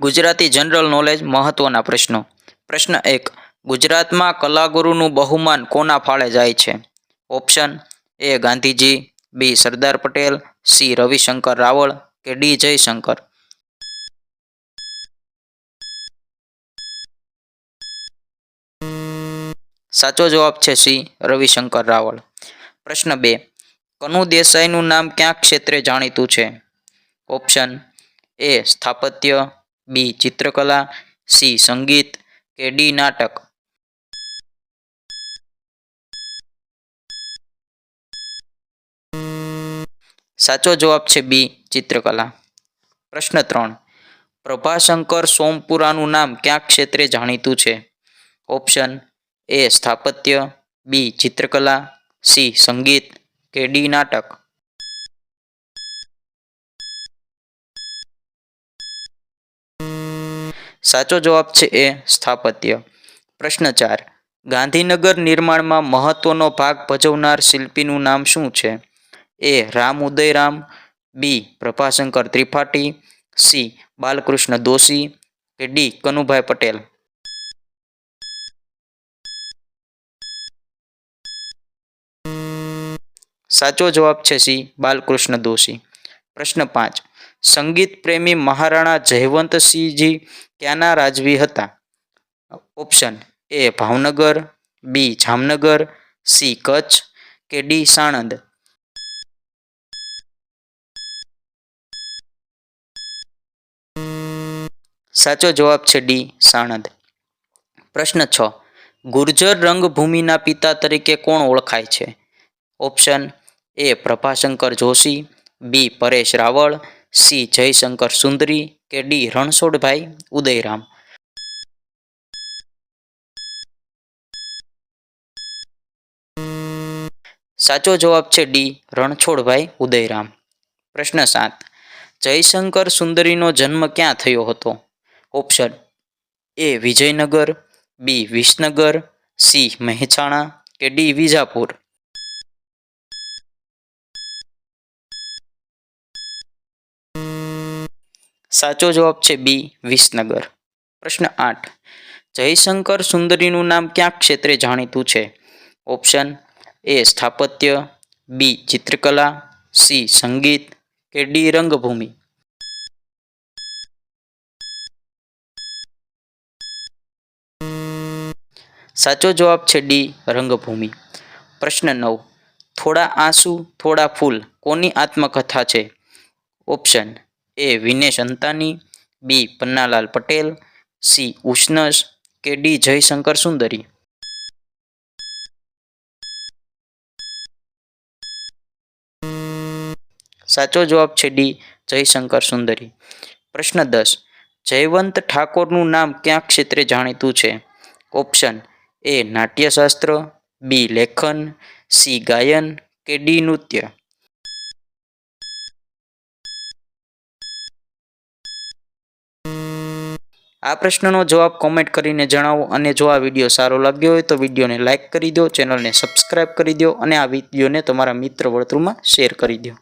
Gujarati general knowledge મહત્વના પ્રશ્નો. પ્રશ્ન એક, ગુજરાતમાં કલાગુરુનું બહુમાન કોના ફાળે જાય છે? Option A Gandhiji, B, Sardar Patel, C, Ravishankar Raval કે ડી, જયશંકર? સાચો જવાબ છે સી, રવિશંકર રાવળ. પ્રશ્ન બે, કનુ દેસાઈનું નામ ક્યાં ક્ષેત્રે જાણીતું છે? ઓપ્શન એ સ્થાપત્ય બી ચિત્રકલા, સી સંગીત, કે ડી નાટક. સાચો જવાબ છે બી ચિત્રકલા. પ્રશ્ન ત્રણ. પ્રભાશંકર સોમપુરાનું નામ ક્યાં ક્ષેત્રે જાણીતું છે? ઓપ્શન એ સ્થાપત્ય, બી ચિત્રકલા, સી સંગીત, કે ડી નાટક. સાચો જવાબ છે એ સ્થાપત્ય. પ્રશ્ન ચાર. ગાંધીનગર નિર્માણમાં મહત્વનો ભાગ ભજવનાર શિલ્પીનું નામ શું છે? A Ram Udayram, B Prabhashankar Tripathi, C Balkrishna Doshi કે ડી કનુભાઈ પટેલ? સાચો જવાબ છે સી બાલકૃષ્ણ દોશી. પ્રશ્ન પાંચ. સંગીત પ્રેમી મહારાણા જયવંતસિંહજી ક્યાંના રાજવી હતા? Option A Bhavnagar, B Jamnagar, C Kutch કે ડી સાણંદ. સાચો જવાબ છે ડી સાણંદ. પ્રશ્ન છ. ગુર્જર રંગભૂમિના પિતા તરીકે કોણ ઓળખાય છે? Option A Prabhashankar Joshi B Paresh Rawal, C Jayshankar Sundari કે ડી રણછોડભાઈ ઉદયરામ. સાચો જવાબ છે ડી રણછોડભાઈ ઉદયરામ. પ્રશ્ન સાત. જયશંકર સુંદરીનો જન્મ ક્યાં થયો હતો? Option A Vijaynagar, B Visnagar, C Mehsana કે ડી વિજાપુર? સાચો જવાબ છે બી, વિસનગર. પ્રશ્ન આઠ. જયશંકર સુંદરીનું નામ ક્યાં ક્ષેત્રે જાણીતું છે? ઓપ્શન એ, સ્થાપત્ય, બી, ચિત્રકલા, સી, સંગીત, કે ડી, રંગભૂમિ. સાચો જવાબ છે ડી, રંગભૂમિ. પ્રશ્ન નવ. થોડા આંસુ, થોડા ફૂલ કોની આત્મકથા છે? Option A Vinesh Antani, B Pannalal Patel, C Ushnas કે ડી જયશંકર સુંદરી. સાચો જવાબ છે ડી જયશંકર સુંદરી. પ્રશ્ન દસ. જયવંત ઠાકોરનું નામ ક્યાં ક્ષેત્રે જાણીતું છે? ઓપ્શન એ નાટ્યશાસ્ત્ર, બી લેખન, સી ગાયન, કે ડી નૃત્ય? આ પ્રશ્નનો જવાબ કોમેન્ટ કરીને જણાવો અને જો આ વીડિયો સારો લાગ્યો હોય તો વિડીયોને લાઇક કરી દો ચેનલને સબસ્ક્રાઇબ કરી દો અને આ વિડીયોને તમારા મિત્ર વર્તુળમાં શેર કરી દો.